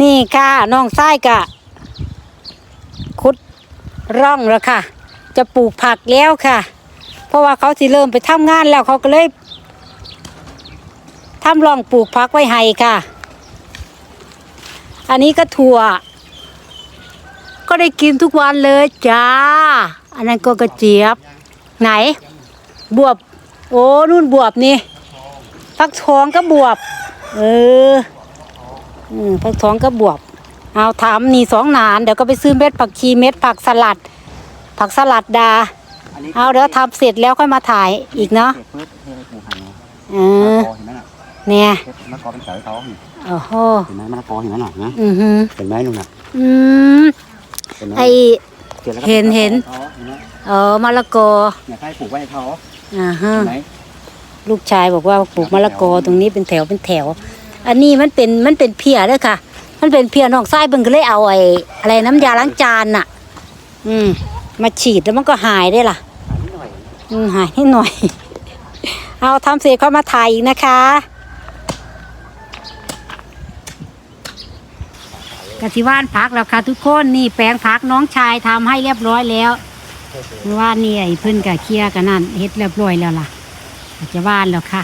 นี่ค่ะน้องไส้กะขุดร่องแล้วค่ะ จะปลูกผักแล้วค่ะ เพราะว่าเขาสิเริ่มไปทำงานแล้วเขาก็เลยทำร่องปลูกผักไว้ให้ค่ะ อันนี้ก็ถั่ว ก็ได้กินทุกวันเลยจ้า อันนั้นก็กระเจี๊ยบ ไหน บวบ โอ้นู่นบวบนี่ฟักทองก็บวบ เออ ผักทองก็บวบ เอาทำนี่สองหนาน เดี๋ยวก็ไปซื้อเม็ดผักชีเม็ดผักสลัด ผักสลัดดาอันนี้เอาเดี๋ยวทำเสร็จแล้วค่อยมาถ่ายอีกเนาะเพื่อให้ปลูกหันไงเอมะอละกอเห็นไหมน่ะเนี่ยมะละกอเป็นเสาเขาเห็นโอ้โหไหมมะละกอเห็นไหมน่ะนะอือหือเห็นไหมลุงน่ะอืมเห็นไหมไอสร็จแล้วก็เห็นเห็นเขาเห็นไหมเออมะละกอเนี่ยใครปลูกไว้ให้เขาอ่าฮะเห็นไหมลูกชายบอกว่าปลูกมะละกอตรงนี้เป็นแถวเป็นแถว อันนี้มันเป็นมันเป็นเพียเด้อค่ะ มันเป็นเพียนอกไส้เบิ่งก็เลยเอาไอ้อะไรน้ำยาล้างจานน่ะ อืม มาฉีดแล้วมันก็หายได้ล่ะหานิดหน่อยอืมหายนิดหน่อย เอาทำเสร็จก็มาถ่ายอีกนะคะกติว่านพักแล้วค่ะทุกคนนี่แปลงพักน้องชายทำให้เรียบร้อยแล้วว่านี่ไอ้เพิ่นกับเคลียร์กันนั่นเฮ็ดเรียบร้อยแล้วล่ะก็จะว่านแล้วค่ะ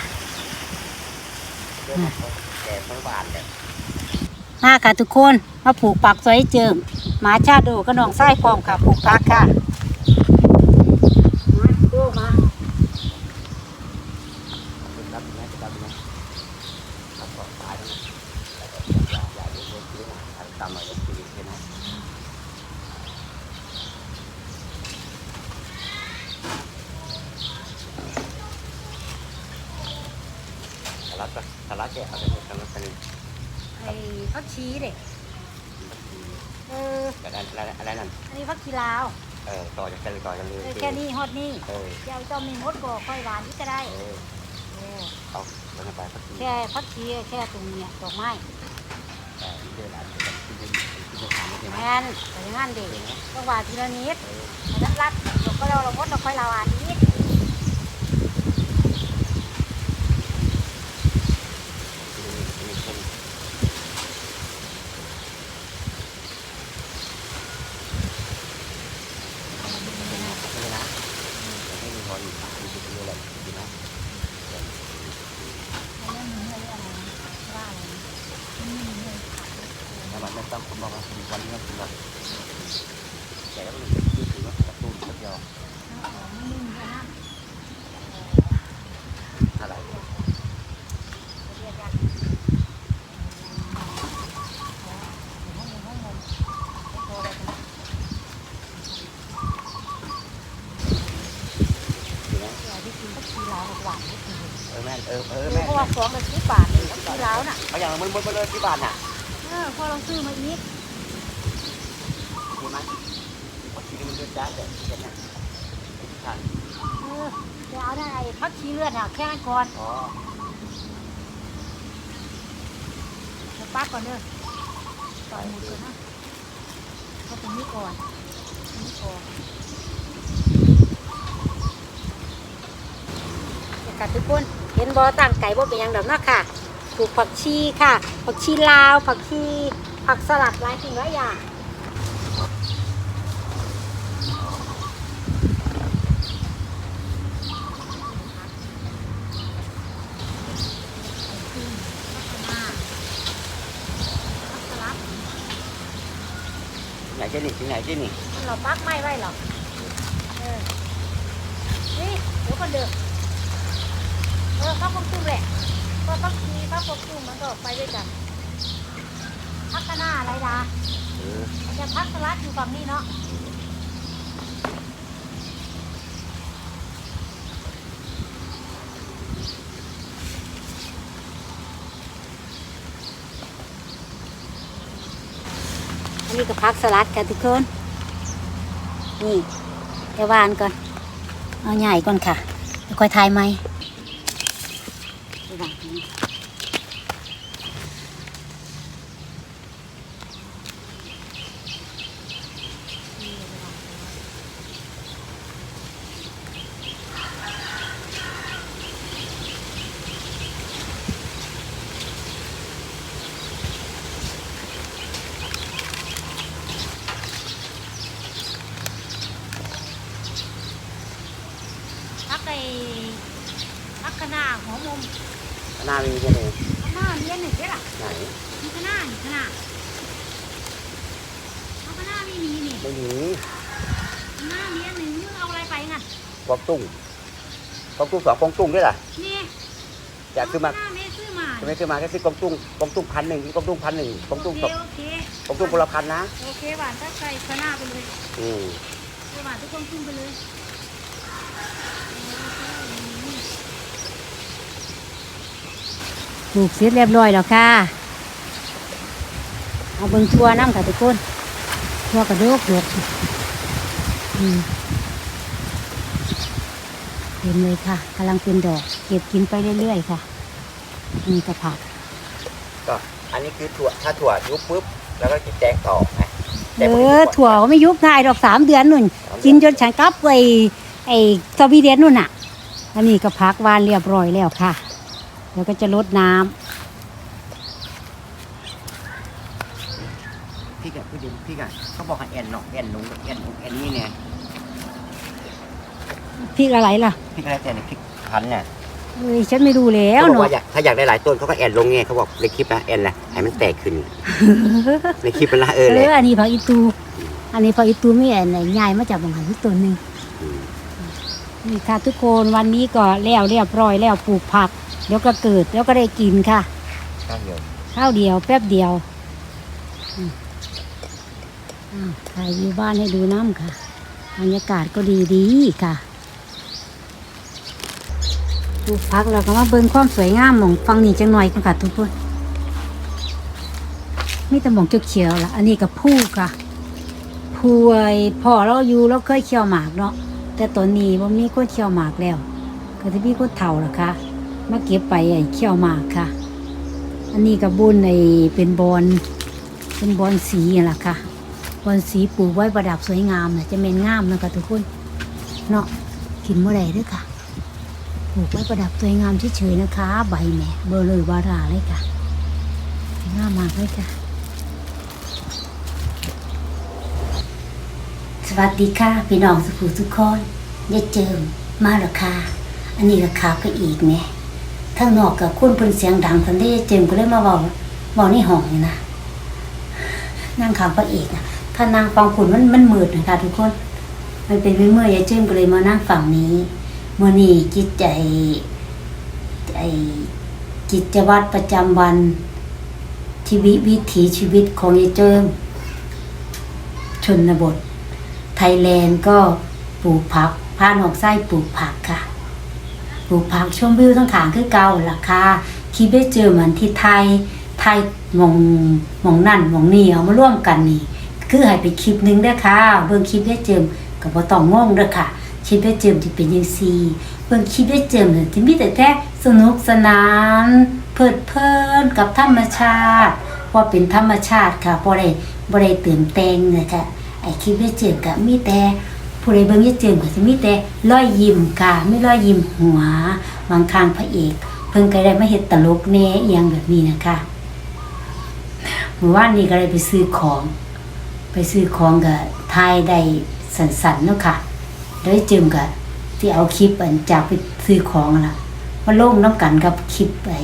แก่เมื่อวานเนี่ยมาค่ะทุกคน มาผูกปักสวยเจิมหมาชาดูกระนองไส้พร้อมค่ะ ผูกพักค่ะมาดูมา รับไหมรับไหมรับก่อนตายแล้วนะแล้วก็อย่าอย่าโดนทิ้งนะทำตามหน่อยโดนทิ้งใช่ไหมสา ระก็สาระแก่เอาไปเลยสาระกันไอ้พักชีเด็กเอออะไรอะไรอะไรนั่นอันนี้พักชีลาวเออต่อจากกันเลยต่อกันเลยเออแค่นี้ฮอดนี่เออเดี๋ยวเจ้ามีมดก่อค่อยหวานนี่ก็ได้เออเออเอาแล้วไปพักที่แค่พักชีแค่ตรงเนี้ยดอกไม้แต่ที่เดินอาจจะที่เดินที่เดินทางไม่ใช่ไหมแม่นแต่งานเด็กต้องหวานทีละนิดแล้วรัดดอกก็เราเรามดเราค่อยลาวานนิด ถ้ามันไม่ ต้องผมบอกว่าวันนี้คือวันแต่แล้วมันยืดถือว่ากระตุ้นกระเดียวอะไรที่กินพักชีลาวหวานนิดนึงเออแม่เออเออเพแม่ราะว่าสองละสิบบาทเลยพักชีลาวน่ะเอาอย่างมันมันเลยที่บ้านน่ะ เออพอเราซื้อมาอีกใช่ไหมวันที่มันเดือดจ้าแต่เห็นน่ะทันเออจะเอาได้ไอ้พักชีเลือดอะแค่นั้นก่อนอ๋อเดี๋ยวปักก่อนเด้อต่อยหมดก่อนนะเอาตรงนี้ก่อนตรงนี้ก่อนเดี๋ยวค่ะทุกคน เห็นบอตั้งไก่บ่เป็นหยังดอกเนาะค่ะ ปลูกผักชีค่ะ ผักชีลาว ผักชีผักสลัดหลายสิ่งหลายอย่างผักสลัดไหนเจนี่ที่ไหนเจนี่เราปักไม่ไว้หรอกเออนี่เดี๋ยวคนเดิมเออพักความตุ้มแหละ ก็พักทีพักความตุ้มมันก็ไปด้วยกัน พักหน้าอะไรล่ะจะพักสลัดอยู่ฝั่งนี้เนาะอันนี้ก็พักสลัดค่ะทุกคน นี่เดี๋ยววานก่อน เอาใหญ่ก่อนค่ะ แล้วค่อยทายไหม cái ขนาดหัวมุมหน้าไม่มีแค่นี้ขนาดเลี้ยนหนึ่งได้หรอไหนมีขนาดขนาดเอาขนาดไม่มีนี่ไม่มีขนาดเลี้ยนหนึ่งมึงเอาอะไรไปงั้นกวางตุ้งกวางตุ้งสองกวางตุ้งด้วยล่ะนี่อยากซื้อมาขนาดไม่ซื้อมาจะไม่ซื้อมาแค่ซื้อกวางตุ้งกวางตุ้งพันหนึ่งกวางตุ้งพันหนึ่งกวางตุ้งโอสเคองโอเคกวางตุ้งคนละพันนะโอเคหวานถ้าใส่ขนาดไปเลยอืมไปหวานทุกคนขึ้นไปเลย ปลูกเสร็จเรียบร้อยแล้วค่ะ เอาเบิ่งทัวน้ำค่ะทุกคนทัวกระโดกดกอืมเห็นเลยค่ะกำลังเป็นดอก เก็บกินไปเรื่อยๆค่ะนี่กระผักก็อันนี้คือถั่วถ้าถั่วยุบปุ๊บแล้วก็กินแจงต่อไงเออถั่วก็ไม่ยุบง่ายดอกสามเดือนนุ่นกินจนฉันกลับไปไอ้สวีเดนนู่นน่ะ อันนี้ก็พักวานเรียบร้อยแล้วค่ะ แล้วก็จะลดน้ำพี่กับพี่ดิพี่กับเขาบอกให้แอนหนอกแอนลงแอนลงแอนนี่เนี่ยพริกอะไรล่ะพี่ก็แล้วแต่ในพริกพันธุ์เนี่ยเอ้ยฉันไม่ดูแล้วเขาบอกเนาะว่าอยากถ้าอยากได้หลายต้นเขาก็แอนลงไงเขาบอกในคลิปนะแอนแหละให้มันแตกขึ้น ในคลิปมันละเอเออเลยออันนี้ผักอีตู อันนี้ผักอีตูไม่อันไหนใหญ่มาจากบางหันที่ตัวหนึ่ง นี่ค่ะทุกคนวันนี้ก็แล้วเรียบร้อยแล้วปลูกผักเดี๋ยวก็เกิดแล้วก็ได้กินค่ะ ข้าวเดียวข้าวเดียวแป๊บเดียวอืมอ้าวถ่ายวิวบ้านให้ดูน้ำค่ะบรรยากาศก็ดีดีๆค่ะปลูกพักแล้วก็มาเบิ่งความสวยงามหมองฟังนี่จังหน่อยกันค่ะทุกคนมีแต่หมองเขียวๆล่ะอันนี้กับผู้ค่ะผู้ไอ้พ่อเราอยู่เราเคยเคี่ยวหมากเนาะ แต่ตอนนี้ว่ามีคนเคี่ยวหมากแล้ว ก็จะมีคนเฒ่าล่ะคะมาเก็บไปไอ้เคี่ยวหมากค่ะ อันนี้กับบุญในเป็นบอนเป็นบอนสีนั่นล่ะค่ะบอนสีปลูกไว้ประดับสวยงามนะจะเป็นงามนะคะทุกคนเนาะกินเมื่อไรด้วยค่ะปลูกไว้ประดับสวยงามเฉยๆนะคะ ใบแหม่เบอร์เลยวาราเลยค่ะงามมากเลยค่ะ วัสดีค่ะพี่น้องสุขุทุกคนยายเจิมมาแล้วค่ะอันนี้ราคาก็อีกเนี่ยทางนอกกับคุณเป็นเสียงดังทันทีเจิมก็เลยมาบอกบอกในห้องนี่นะนั่งขางพระเอกนะถ้านั่งฟังคุณมันมันมืดนะคะทุกคน มันเป็นเมื่อยายเจิมก็เลยมานั่งฝั่งนี้เมื่อนี้จิตใจไอกิจวัตรประจำวันชีวิตวิถีชีวิตของยายเจิมชนบท ไทยแลนด์ก็ปลูกผักพาหนอกไส้ปลูกผักค่ะ ปลูกผักชมวิวทั้งขางคือเก่าล่ะค่ะคิดได้เจอเหมือนที่ไทย ไทยมองมองนั่นมองนี่เอามาร่วมกันนี่ คือให้ไปคลิปหนึงเด้ค่ะ เบิ่งคลิปได้เจิมกับบ่ต้องงงเด้อค่ะคลิปได้เจิมที่เป็นจังซีเบิ่งคลิปได้เจิมเนี่ยที่มีแต่แท้สนุกสนาน เพลิดเพลินกับธรรมชาติว่าเป็นธรรมชาติค่ะบ่ได้บ่ได้เติมแต่งนะคะ ไอ้คลิปได้เจิมก็มีแต่ผู้ใดเบิ่งยายเจิมก็สิมีแต่รอยยิ้มค่ะไม่รอยยิ้มหัวบางครั้งพระเอก เพิ่นก็ได้มาเฮ็ดตลกแหน่อีหยังแบบนี้นะคะเมื่อวานนี้ก็เลยไปซื้อของ ไปซื้อของก็ทายได้สันๆเนาะค่ะแล้วยเจิมก็ที่เอาคลิปอันจากไปซื้อของนั่นล่ะมาลงน้ำกันกับคลิปไอ้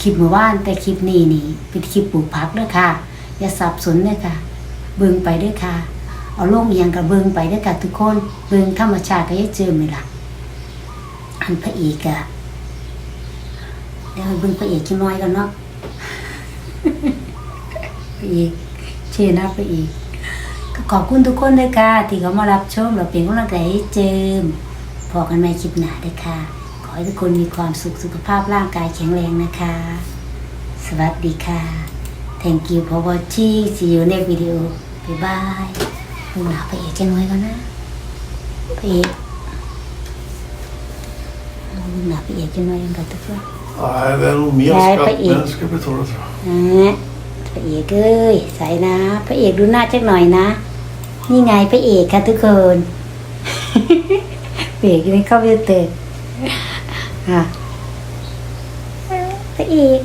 คลิปเมื่อวานแต่คลิปนี้นี่เป็นคลิปปลูกผักเด้อค่ะ อย่าสับสนเด้อค่ะ เบิ่งไปด้อค่ะ เอาลงเอียงกับเบิงไปด้วยกันทุกคน เบิงธรรมชาติก็ยังเจอไหมล่ะ อันพระเอกอะเดี๋ยวเบิงพระเอกขี้น้อยกันเนาะพระเอกเชนะพระเอกก็ขอบคุณทุกคนด้วยค่ะ ที่เขามารับชมเราเป็นกำลังใจให้เจิมพอกันใหม่คลิปหน้าด้วยค่ะ ขอให้ทุกคนมีความสุขสุขภาพร่างกายแข็งแรงนะคะ สวัสดีค่ะ thank you for watching see you next video bye bye ดูหนาพระเอกจะน้อยก่อนนะพระเอกดูหนาพระเอกจะน้อยกันกับทุกคน Nej, det är nog mer Nej, skatt på i- den ska betala tror jag. นะพระเอกเอ้ยใส่นะ พระเอกดูหน้าจักหน่อยนะ นี่ไงพระเอกค่ะทุกคน พระเอกนี่เข้าไปเตะอะพระเอก